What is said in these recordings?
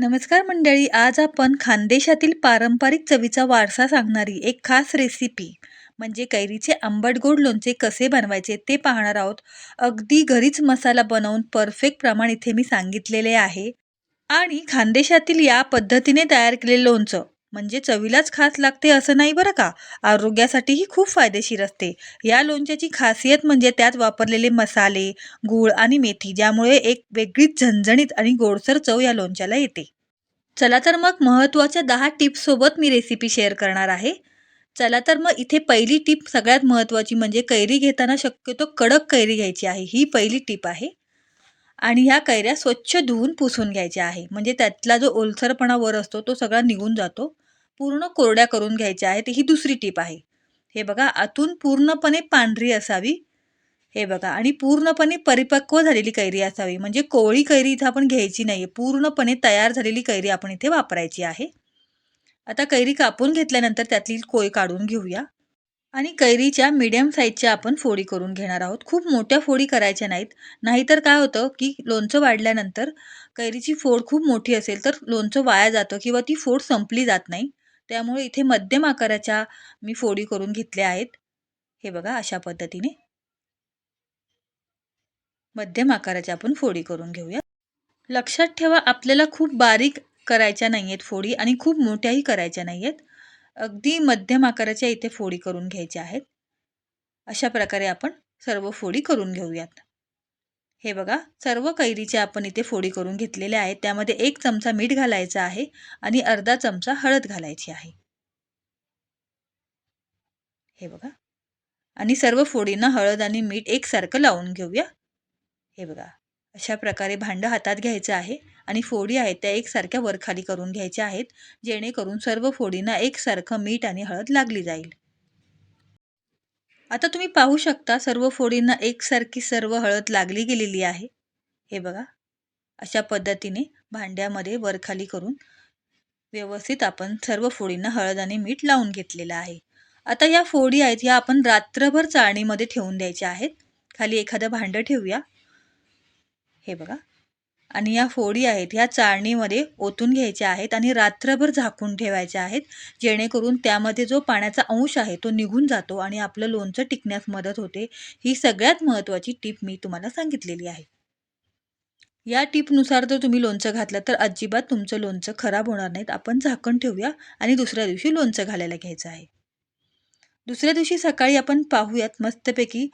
नमस्कार मंडळी आज आपण खानदेशातील पारंपरिक चवीचा वारसा सांगणारी एक खास रेसिपी म्हणजे कैरीचे आंबट गोड लोणचे कसे बनवायचे ते पाहणार आहोत. अगदी घरीच मसाला बनवून परफेक्ट प्रमाण इथे मी सांगितलेले आहे. आणि खानदेशातील या पद्धतीने तयार केलेलं लोणचं म्हणजे चवीलाच खास लागते असं नाही बरं का? आरोग्यासाठीही खूप फायदेशीर असते. या लोणच्याची खासियत म्हणजे त्यात वापरलेले मसाले गूळ आणि मेथी ज्यामुळे एक वेगळीच झणझणीत आणि गोडसर चव या लोणच्याला येते. चला तर मग महत्त्वाच्या दहा टिप्ससोबत मी रेसिपी शेअर करणार आहे. चला तर मग इथे पहिली टीप सगळ्यात महत्त्वाची म्हणजे कैरी घेताना शक्यतो कडक कैरी घ्यायची आहे ही पहिली टीप आहे. आणि ह्या कैऱ्या स्वच्छ धुवून पुसून घ्यायच्या आहे. म्हणजे त्यातला जो ओलसरपणा वर असतो तो सगळा निघून जातो. पूर्ण कोरड्या करून घ्यायच्या आहेत ही दुसरी टीप आहे. हे बघा आतून पूर्णपणे पांढरी असावी. हे बघा आणि पूर्णपणे परिपक्व झालेली कैरी असावी. म्हणजे कोवळी कैरी इथं आपण घ्यायची नाही आहे पूर्णपणे तयार झालेली कैरी आपण इथे वापरायची आहे. आता कैरी कापून घेतल्यानंतर त्यातली कोय काढून घेऊया. आणि कैरीच्या मीडियम साईजच्या आपण फोडी करून घेणार आहोत. खूप मोठ्या फोडी करायच्या नाहीत. नाहीतर काय होतं की लोणचं वाढल्यानंतर कैरीची फोड खूप मोठी असेल तर लोणचं वाया जातं किंवा ती फोड संपली जात नाही. त्यामुळे इथे मध्यम आकाराच्या मी फोडी करून घेतल्या आहेत. हे बघा अशा पद्धतीने. मध्यम आकाराच्या आपण फोडी करून घेऊया. लक्षात ठेवा आपल्याला खूप बारीक करायच्या नाही आहेत फोडी आणि खूप मोठ्याही करायच्या नाही आहेत अगदी मध्यम आकाराच्या इथे फोडी करून घ्यायच्या आहेत. अशा प्रकारे आपण सर्व फोडी करून घेऊयात. हे बघा सर्व कैरीचे आपण इथे फोडी करून घेतलेल्या आहेत. त्यामध्ये एक चमचा मीठ घालायचा आहे आणि अर्धा चमचा हळद घालायची आहे. हे बघा. आणि सर्व फोडींना हळद आणि मीठ एकसारखं लावून घेऊया. हे बघा. अशा प्रकारे भांडं हातात घ्यायचं आहे आणि फोडी आहेत त्या एकसारख्या वरखाली करून घ्यायच्या आहेत जेणेकरून सर्व फोडींना एकसारखं मीठ आणि हळद लागली जाईल. आता तुम्ही पाहू शकता सर्व फोडींना एकसारखी सर्व हळद लागली गेलेली आहे. हे बघा. अशा पद्धतीने भांड्यामध्ये वरखाली करून व्यवस्थित आपण सर्व फोडींना हळद आणि मीठ लावून घेतलेलं आहे. आता या फोडी आहेत या आपण रात्रभर चाळणीमध्ये ठेवून द्यायच्या आहेत. खाली एखादं भांडं ठेवूया. हे बघा. आणि या फोडी आहेत ह्या चाळणीमध्ये ओतून घ्यायच्या आहेत आणि रात्रभर झाकून ठेवायच्या आहेत जेणेकरून त्यामध्ये जो पाण्याचा अंश आहे तो निघून जातो आणि आपलं लोणचं टिकण्यास मदत होते. ही सगळ्यात महत्त्वाची टीप मी तुम्हाला सांगितलेली आहे. या टीपनुसार जर तुम्ही लोणचं घातलं तर अजिबात तुमचं लोणचं खराब होणार नाहीत. आपण झाकण ठेवूया आणि दुसऱ्या दिवशी लोणचं घालायला घ्यायचं आहे. दुसऱ्या दिवशी सकाळी आपण पाहूयात मस्तपैकी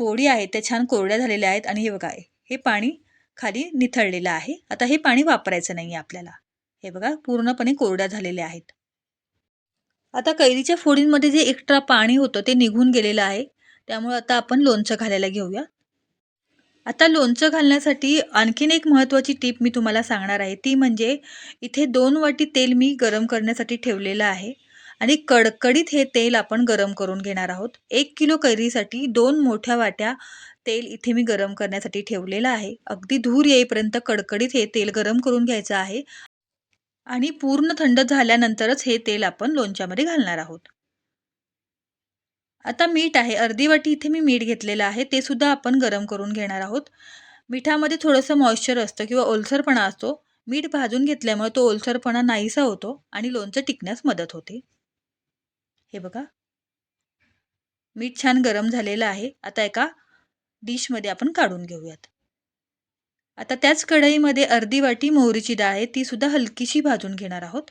फोडी आहेत त्या छान कोरड्या झालेल्या आहेत आणि हे बघा हे पाणी खाली निथळलेलं आहे. आता हे पाणी वापरायचं नाही आहे आपल्याला. हे बघा पूर्णपणे कोरड्या झालेल्या आहेत. आता कैरीच्या फोडींमध्ये जे एक्स्ट्रा पाणी होतं ते निघून गेलेलं आहे. त्यामुळे आता आपण लोणचं घालायला घेऊया. आता लोणचं घालण्यासाठी आणखीन एक महत्त्वाची टीप मी तुम्हाला सांगणार आहे. ती म्हणजे इथे दोन वाटी तेल मी गरम करण्यासाठी ठेवलेलं आहे. आणि कडकडीत हे तेल आपण गरम करून घेणार आहोत. एक किलो कैरीसाठी दोन मोठ्या वाट्या तेल इथे मी गरम करण्यासाठी ठेवलेलं आहे. अगदी धूर येईपर्यंत कडकडीत हे तेल गरम करून घ्यायचं आहे. आणि पूर्ण थंड झाल्यानंतरच हे तेल आपण लोणच्यामध्ये घालणार आहोत. आता मीठ आहे. अर्धी वाटी इथे मी मीठ घेतलेलं आहे. ते सुद्धा आपण गरम करून घेणार आहोत. मिठामध्ये थोडंसं मॉइश्चर असतं किंवा ओलसरपणा असतो. मीठ भाजून घेतल्यामुळे तो ओलसरपणा नाहीसा होतो आणि लोणचं टिकण्यास मदत होते. हे बघा. मीठ छान गरम झालेलं आहे. आता एका डिशमध्ये आपण काढून घेऊयात. आता त्याच कढईमध्ये अर्धी वाटी मोहरीची डाळ आहे ती सुद्धा हलकीशी भाजून घेणार आहोत.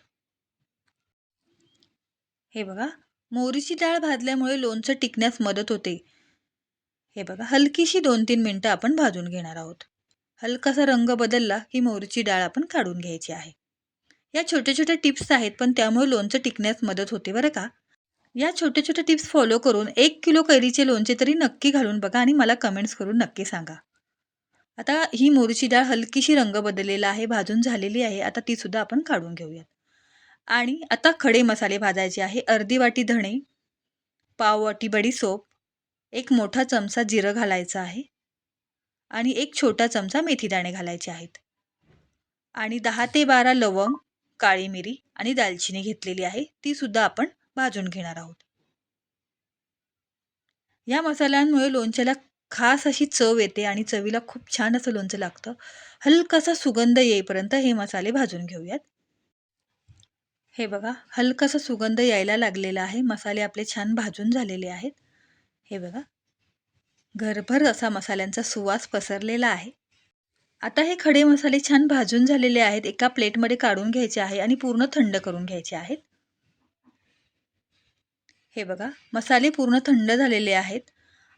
हे बघा मोहरीची डाळ भाजल्यामुळे लोणचं टिकण्यास मदत होते. हे बघा हलकीशी दोन तीन मिनटं आपण भाजून घेणार आहोत. हलकासा रंग बदलला की मोहरीची डाळ आपण काढून घ्यायची आहे. या छोट्या छोट्या टिप्स आहेत पण त्यामुळे लोणचं टिकण्यास मदत होते बरं का? या छोट्या छोट्या टिप्स फॉलो करून एक किलो कैरीचे लोणचे तरी नक्की घालून बघा आणि मला कमेंट्स करून नक्की सांगा. आता ही मोरीची डाळ हलकीशी रंग बदललेला आहे भाजून झालेली आहे. आता ती सुद्धा आपण काढून घेऊयात. आणि आता खडे मसाले भाजायचे आहे. अर्धी वाटी धणे पाव वाटी बडीसोप एक मोठा चमचा जिरं घालायचं आहे आणि एक छोटा चमचा मेथीदाणे घालायचे आहेत. आणि दहा ते बारा लवंग काळी मिरी आणि दालचिनी घेतलेली आहे. ती सुद्धा आपण भाजून घेणार आहोत. या मसाल्यांमुळे लोणच्याला खास अशी चव येते आणि चवीला खूप छान असं लोणचं लागतं. हलकासा सुगंध येईपर्यंत हे मसाले भाजून घेऊयात. हे बघा हलकासा सुगंध यायला लागलेला आहे. मसाले आपले छान भाजून झालेले आहेत. हे बघा. घरभर असा मसाल्यांचा सुवास पसरलेला आहे. आता हे खडे मसाले छान भाजून झालेले आहेत. एका प्लेटमध्ये काढून घ्यायचे आहे आणि पूर्ण थंड करून घ्यायचे आहेत. हे बघा मसाले पूर्ण थंड झालेले आहेत.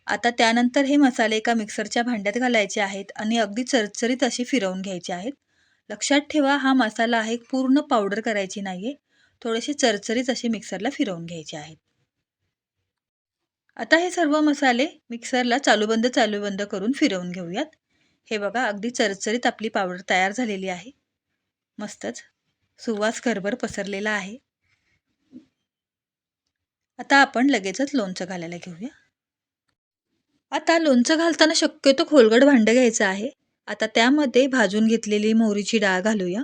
आता त्यानंतर हे मसाले एका मिक्सरच्या भांड्यात घालायचे आहेत आणि अगदी चरचरीत असे फिरवून घ्यायचे आहेत. लक्षात ठेवा हा मसाला आहे पूर्ण पावडर करायची नाही आहे थोडेसे चरचरीत असे मिक्सरला फिरवून घ्यायचे आहेत. आता हे सर्व मसाले मिक्सरला चालूबंद चालूबंद करून फिरवून घेऊयात. हे बघा अगदी चरचरीत आपली पावडर तयार झालेली आहे. मस्तच. सुवास घरभर पसरलेला आहे. आता आपण लगेचच लोणचं घालायला घेऊया. आता लोणचं घालताना शक्यतो खोलगड भांडं घ्यायचं आहे. आता त्यामध्ये भाजून घेतलेली मोहरीची डाळ घालूया.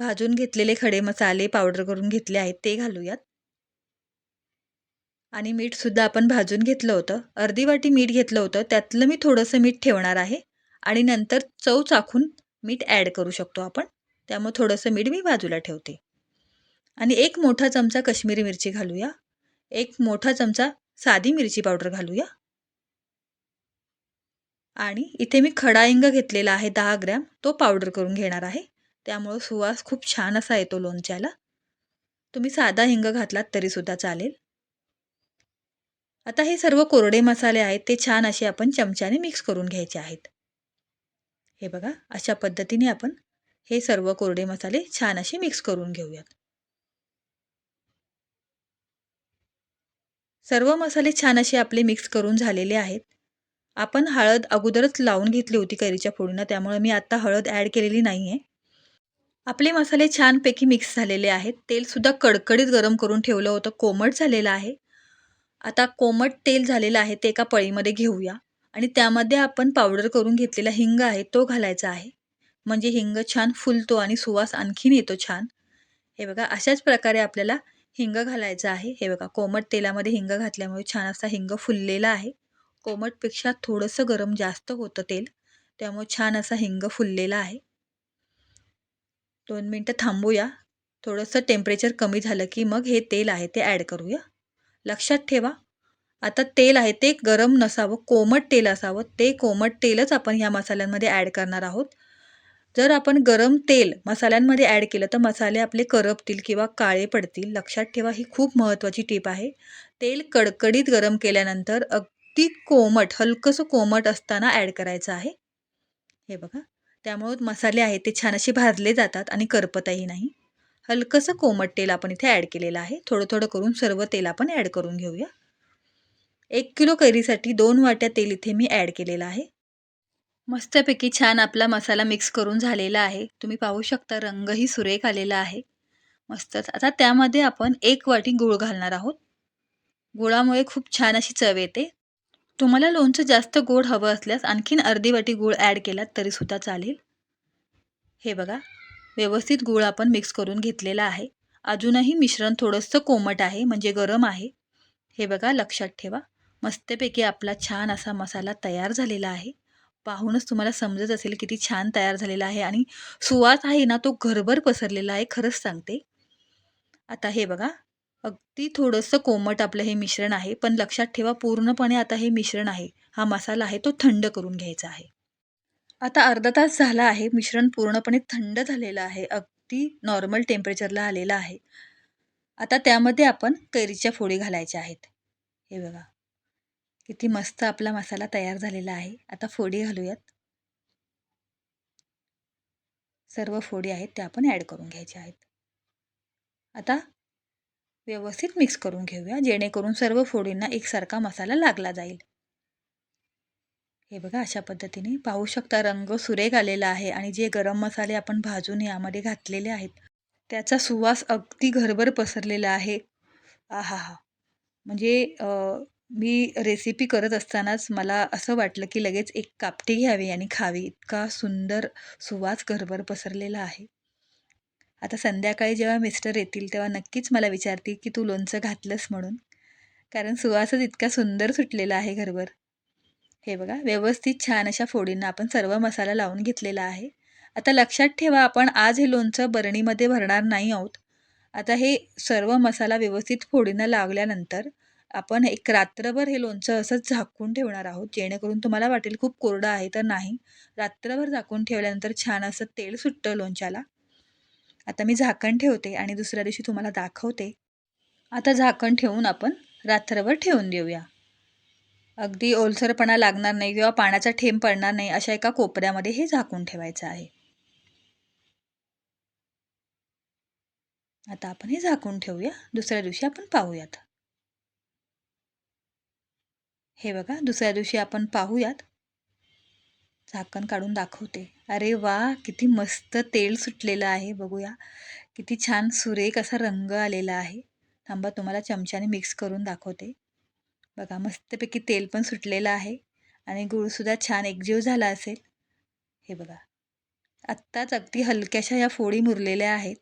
भाजून घेतलेले खडे मसाले पावडर करून घेतले आहेत ते घालूयात. आणि मीठसुद्धा आपण भाजून घेतलं होतं. अर्धी वाटी मीठ घेतलं होतं. त्यातलं मी थोडंसं मीठ ठेवणार आहे. आणि नंतर चव चाखून मीठ ॲड करू शकतो आपण. त्यामुळे थोडंसं मीठ मी बाजूला ठेवते. आणि एक मोठा चमचा कश्मीरी मिरची घालूया. एक मोठा चमचा साधी मिरची पावडर घालूया. आणि इथे मी खडा इंग घेतलेला आहे दहा ग्रॅम. तो पावडर करून घेणार आहे. त्यामुळं सुवास खूप छान असा येतो लोणच्याला. तुम्ही साधा हिंग घातलात तरीसुद्धा चालेल. आता हे सर्व कोरडे मसाले आहेत ते छान असे आपण चमच्याने मिक्स करून घ्यायचे आहेत. हे बघा अशा पद्धतीने आपण हे सर्व कोरडे मसाले छान असे मिक्स करून घेऊयात. सर्व मसाले छान असे आपले मिक्स करून झालेले आहेत. आपण हळद अगोदरच लावून घेतली होती कैरीच्या फोडीनं त्यामुळे मी आत्ता हळद ॲड केलेली नाही आहे आपले मसाले छानपैकी मिक्स झालेले आहेत. तेलसुद्धा कडकडीत गरम करून ठेवलं होतं. कोमट झालेलं आहे. आता कोमट तेल झालेलं आहे ते एका पळीमध्ये घेऊया. आणि त्यामध्ये आपण पावडर करून घेतलेला हिंग आहे तो घालायचा आहे. म्हणजे हिंग छान फुलतो आणि सुवास आणखीन येतो छान. हे बघा अशाच प्रकारे आपल्याला हिंग घालायचं आहे. हे बघा कोमट तेलामध्ये हिंग घातल्यामुळे छान असा हिंग फुललेला आहे. कोमटपेक्षा थोडंसं गरम जास्त होतं तेल त्यामुळे छान असा हिंग फुललेला आहे. दोन मिनटं थांबूया. थोडंसं टेम्परेचर कमी झालं की मग हे तेल आहे ते ॲड करूया. लक्षात ठेवा आता तेल आहे ते गरम नसावं कोमट तेल असावं ते कोमट तेलच आपण ह्या मसाल्यांमध्ये ॲड करणार आहोत. जर आपण गरम तेल मसाल्यांमध्ये ॲड केलं तर मसाले आपले करपतील किंवा काळे पडतील. लक्षात ठेवा ही खूप महत्त्वाची टीप आहे. तेल कडकडीत गरम केल्यानंतर अगदी कोमट हलकंसं कोमट असताना ॲड करायचं आहे. हे बघा. त्यामुळं मसाले आहेत ते छान असे भाजले जातात आणि करपतही नाही. हलकंसं कोमट तेल आपण इथे ॲड केलेलं आहे. थोडं थोडं करून सर्व तेल आपण ॲड करून घेऊया. एक किलो कैरीसाठी दोन वाट्या तेल इथे मी ॲड केलेलं आहे. मस्तपैकी छान आपला मसाला मिक्स करून झालेला आहे. तुम्ही पाहू शकता रंगही सुरेख आलेला आहे. मस्तच आता त्यामध्ये आपण एक वाटी गूळ घालणार आहोत. गुळामुळे खूप छान अशी चव येते. तुम्हाला लोणचं जास्त गोड हवं असल्यास आणखीन अर्धी वाटी गूळ ॲड केलात तरीसुद्धा चालेल. हे बघा व्यवस्थित गूळ आपण मिक्स करून घेतलेला आहे. अजूनही मिश्रण थोडंसं कोमट आहे म्हणजे गरम आहे. हे बघा लक्षात ठेवा. मस्तपैकी आपला छान असा मसाला तयार झालेला आहे. पाहूनच तुम्हाला समजत असेल किती छान तयार झालेला आहे आणि सुवास आहे ना तो घरभर पसरलेला आहे खरंच सांगते. आता हे बघा अगदी थोडंसं कोमट आपलं हे मिश्रण आहे पण लक्षात ठेवा पूर्णपणे आता हे मिश्रण आहे. हा मसाला आहे तो थंड करून घ्यायचा आहे. आता अर्धा तास झाला आहे मिश्रण पूर्णपणे थंड झालेलं आहे अगदी नॉर्मल टेम्परेचरला आलेलं आहे. आता त्यामध्ये आपण कैरीच्या फोडी घालायच्या आहेत. हे बघा. किती मस्त आपला मसाला तयार झालेला आहे. आता फोडी घालूयात. सर्व फोडी आहेत त्या आपण ॲड करून घ्यायच्या आहेत. आता व्यवस्थित मिक्स करून घेऊया जेणेकरून सर्व फोडींना एकसारखा मसाला लागला जाईल. हे बघा अशा पद्धतीने पाहू शकता रंग सुरेख आलेला आहे आणि जे गरम मसाले आपण भाजून यामध्ये घातलेले आहेत त्याचा सुवास अगदी घरभर पसरलेला आहे. आहा हा म्हणजे मी रेसिपी करत असतानाच मला असं वाटलं की लगेच एक कापटी घ्यावी आणि खावी. इतका सुंदर सुवास घरभर पसरलेला आहे. आता संध्याकाळी जेव्हा मिस्टर येतील तेव्हा नक्कीच मला विचारतील की तू लोणचं घातलंस म्हणून. कारण सुवासच इतका सुंदर सुटलेला आहे घरभर. हे बघा व्यवस्थित छान अशा फोडींना आपण सर्व मसाला लावून घेतलेला आहे. आता लक्षात ठेवा आपण आज हे लोणचं बरणीमध्ये भरणार नाही आहोत. आता हे सर्व मसाला व्यवस्थित फोडींना लागल्यानंतर आपण एक रात्रभर हे लोणचं असंच झाकून ठेवणार आहोत जेणेकरून तुम्हाला वाटेल खूप कोरडं आहे तर नाही. रात्रभर झाकून ठेवल्यानंतर छान असं तेल सुटतं लोणच्याला. आता मी झाकण ठेवते आणि दुसऱ्या दिवशी तुम्हाला दाखवते. आता झाकण ठेवून आपण रात्रभर ठेवून देऊया. अगदी ओलसरपणा लागणार नाही किंवा पाण्याचा ठेंब पडणार नाही अशा एका कोपऱ्यामध्ये हे झाकून ठेवायचं आहे. आता आपण हे झाकून ठेवूया. दुसऱ्या दिवशी आपण पाहूयात. हे बघा दुसऱ्या दिवशी आपण पाहूयात. झाकण काढून दाखवते. अरे वा किती मस्त तेल सुटलेलं आहे बघूया. किती छान सुरेख असा रंग आलेला आहे. थांबा तुम्हाला चमच्याने मिक्स करून दाखवते. बघा मस्तपैकी तेल पण सुटलेलं आहे आणि गूळसुद्धा छान एकजीव झाला असेल. हे बघा. आत्ताच अगदी हलक्याशा या फोडी मुरलेल्या आहेत.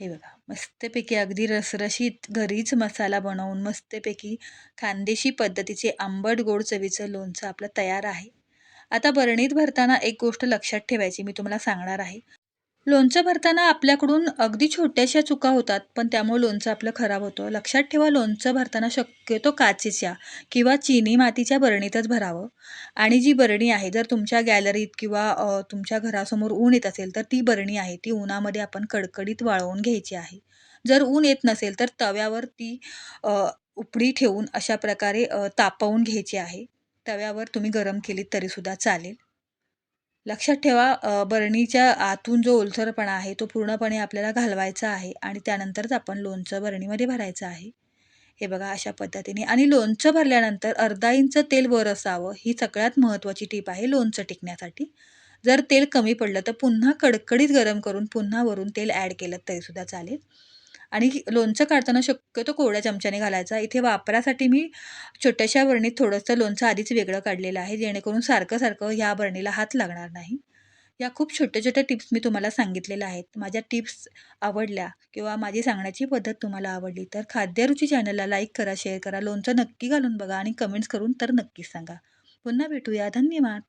हे बघा मस्तपैकी अगदी रसरशीत घरीच मसाला बनवून मस्तपैकी खानदेशी पद्धतीचे आंबट गोड चवीचं लोणचं आपलं तयार आहे. आता बरणीत भरताना एक गोष्ट लक्षात ठेवायची मी तुम्हाला सांगणार आहे. लोणचं भरताना आपल्याकडून अगदी छोट्याशा चुका होतात पण त्यामुळे लोणचं आपलं खराब होतं. लक्षात ठेवा लोणचं भरताना शक्यतो काचेच्या किंवा चिनी मातीच्या बरणीतच भरावं. आणि जी बरणी आहे जर तुमच्या गॅलरीत किंवा तुमच्या घरासमोर ऊन येत असेल तर ती बरणी आहे. ती उन्हामध्ये आपण कडकडीत वाळवून घ्यायची आहे. जर ऊन येत नसेल तर तव्यावर ती उपडी ठेवून अशा प्रकारे तापवून घ्यायची आहे. तव्यावर तुम्ही गरम केलीत तरीसुद्धा चालेल. लक्षात ठेवा बरणीच्या आतून जो ओलसरपणा आहे तो पूर्णपणे आपल्याला घालवायचा आहे आणि त्यानंतरच आपण लोणचं बरणीमध्ये भरायचं आहे. हे बघा अशा पद्धतीने. आणि लोणचं भरल्यानंतर अर्धा इंच तेल वर असावं ही सगळ्यात महत्त्वाची टीप आहे लोणचं टिकण्यासाठी. जर तेल कमी पडलं तर पुन्हा कडकडीत गरम करून पुन्हा वरून तेल ॲड केलं तरीसुद्धा चालेल. आणि लोणचं काढताना शक्यतो कोवड्या चमच्याने घालायचा. इथे वापरासाठी मी छोट्याशा बरणीत थोडंसं लोणचं आधीच वेगळं काढलेलं आहे जेणेकरून सारखं सारखं ह्या बरणीला हात लागणार नाही. या खूप छोट्या छोट्या टिप्स मी तुम्हाला सांगितलेल्या आहेत. माझ्या टिप्स आवडल्या किंवा माझी सांगण्याची पद्धत तुम्हाला आवडली तर खाद्यरुची चॅनलला लाईक करा शेअर करा लोणचं नक्की घालून बघा आणि कमेंट्स करून तर नक्कीच सांगा. पुन्हा भेटूया. धन्यवाद.